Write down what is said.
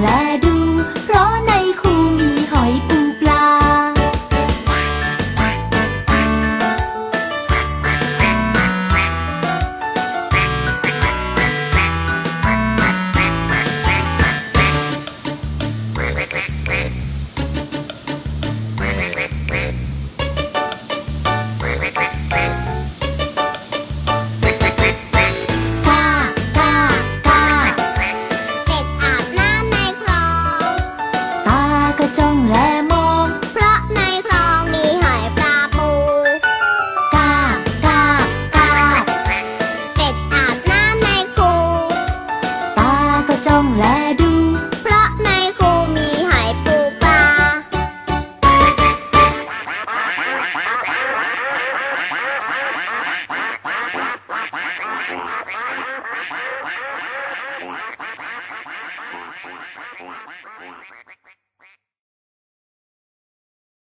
la do จ้องและมอง เพราะในคลองมีหอยปลาปู กาบกาบกาบเป็ดอาบน้ำในคู ตาก็จ้องและดู เพราะในคูมีหอยปูปลา